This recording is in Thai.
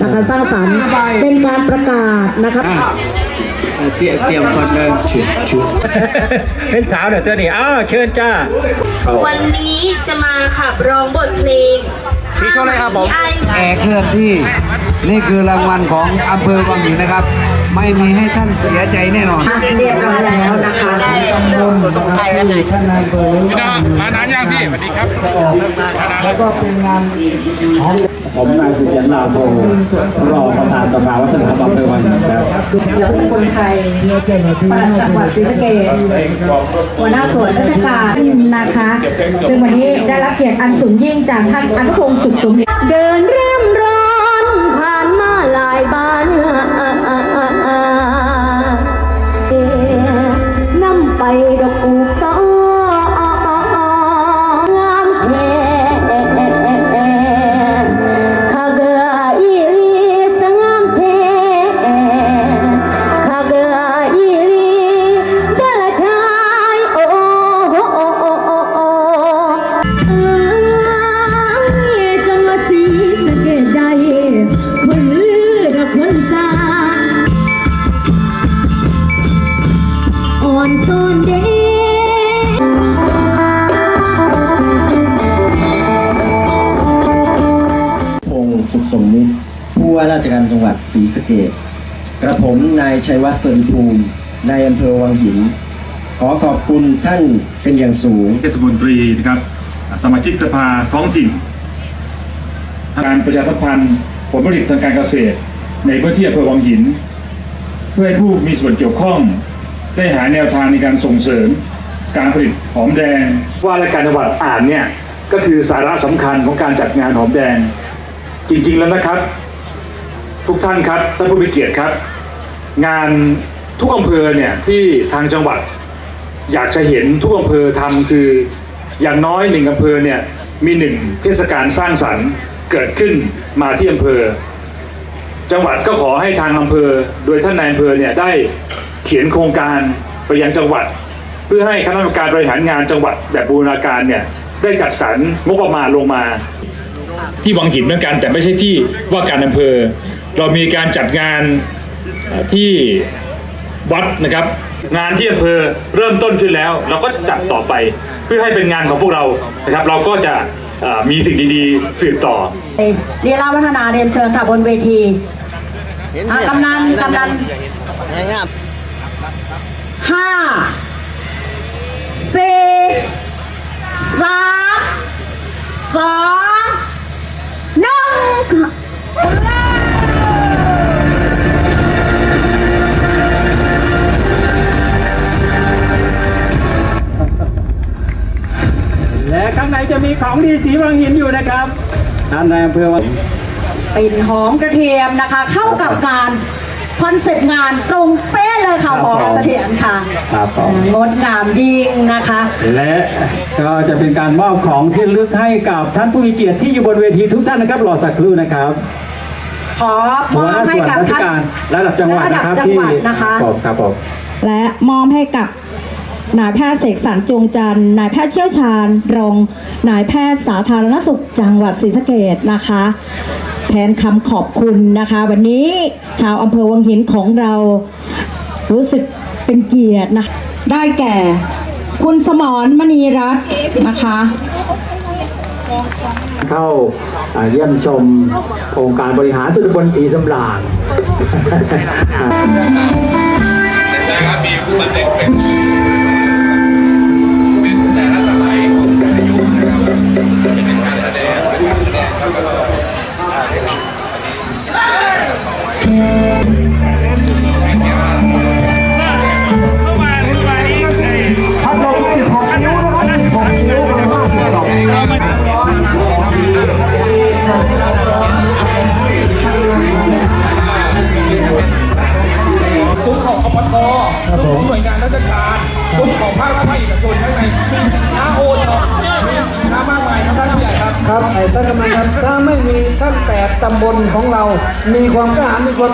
นะคะสร้างสรรค์เป็นการประกาศนะคะเตรียมเตรียมคนเดินชุดชุดเป็นสาวเดี๋ยวตัวนี้อ้าวเชิญจ้า วันนี้จะมาขับร้องบทเพลงพี่โชว์เลยครับผมไอ้แอร์เคลื่อนที่ นี่คือรางวัลของอำเภอวังหินนะครับไม่มีให้ท่านเสียใจแน่นอนเรียบร้อยแล้วนะคะตำบลนะครับที่ท่านนายอำเภอหรือว่ามานานยังพี่สวัสดีครับแล้วก็เป็นงานของ ผมนายสุริยันลาโพรองประธานสภาวัฒนธรรมอำเภอวังหินครับแล้วสกุลไทยปลัดจังหวัดศรีสะเกษหัวหน้าส่วนราชการนะคะ ซึ่งวันนี้ได้รับเกียรติอันสูงยิ่งจากท่านอนุพงศ์สุขสมเดินเริ่มร้อ อนซ่อนเด้พงศ์สุขสมนิตผู้ว่าราชการจังหวัดศรีสะเกษกระผมนายชัยวัฒน์เสริญภูมินายอำเภอวังหิน ขอขอบคุณท่านเป็นอย่างสูงเทศมนตรีนะครับ สมาชิกสภาท้องถิ่นการประชาสัมพันธ์ผลผลิตทางการเกษตร ในพื้นที่อำเภอวังหิน เพื่อให้ผู้มีส่วนเกี่ยวข้อง ได้หาแนวทางในการส่งเสริม การผลิตหอมแดง ว่าราชการจังหวัดอ่านเนี่ยก็คือสาระสำคัญของการจัดงานหอมแดง จริง ๆ แล้วนะครับ ทุกท่านครับท่านผู้มีเกียรติครับ งานทุกอำเภอเนี่ยที่ทางจังหวัด อยากจะเห็นทุกอำเภอทำคืออย่างน้อยหนึ่งอำเภอเนี่ยมีหนึ่งเทศกาลสร้างสรรค์เกิดขึ้นมาที่อำเภอ จังหวัดก็ขอให้ทางอำเภอ โดยท่านนายอำเภอเนี่ยได้ เขียนโครงการไปยังจังหวัด เพื่อให้คณะกรรมการบริหารงานจังหวัดแบบบูรณาการเนี่ยได้จัดสรรงบประมาณลงมา ที่วังหินเหมือนกัน แต่ไม่ใช่ที่ว่าการอำเภอ เรามีการจัดงานเอ่อที่วัดนะครับ งานที่อำเภอเริ่มต้นขึ้นแล้ว เราก็จัดต่อไปเพื่อให้เป็นงานของพวกเรานะครับ เราก็จะเอ่อมีสิ่งดีๆสืบต่อเรียนราวัฒนาเรียนเชิญค่ะบนเวทีอะกำนันกำนัน และข้างในจะมีของดีสีวังหินอยู่นะครับท่านนายอำเภอวังหินกลิ่นหอมกระเทียมนะคะ เข้ากับงาน คอนเซ็ปต์งานตรงเป๊ะเลยค่ะหมอเสถียรค่ะครับผม งดงามยิ่งนะคะ และก็จะเป็นการมอบของที่ระลึกให้กับท่านผู้มีเกียรติที่อยู่บนเวทีทุกท่านนะครับรอสักครู่นะครับขอมหัวอหบน้าให้ส่วนกับราชท่าน การระดับจังหวัดนะครับระดับจังที่หวัดนะคะ ผมครับผม และมอบให้กับนายแพทย์เสกสรรจงจันทร์นายแพทย์เชี่ยวชาญรองนายแพทย์สาธารณสุขจังหวัดศรีสะเกษนะคะ แทนคำขอบคุณนะคะ วันนี้ชาวอำเภอวังหินของเรารู้สึกเป็นเกียรตินะได้แก่ คุณสมรมณีรัตน์นะคะ เข้าอ่าเยี่ยมชมโครงการบริหารส่วนตำบลศรีสำราญนะครับมีผู้มาเด็กเป็นเป็น ครับไอ้ท่านกำนันครับถ้าไม่มีท่านแปดตำบลของเรา มีความกล้าหาญมีความ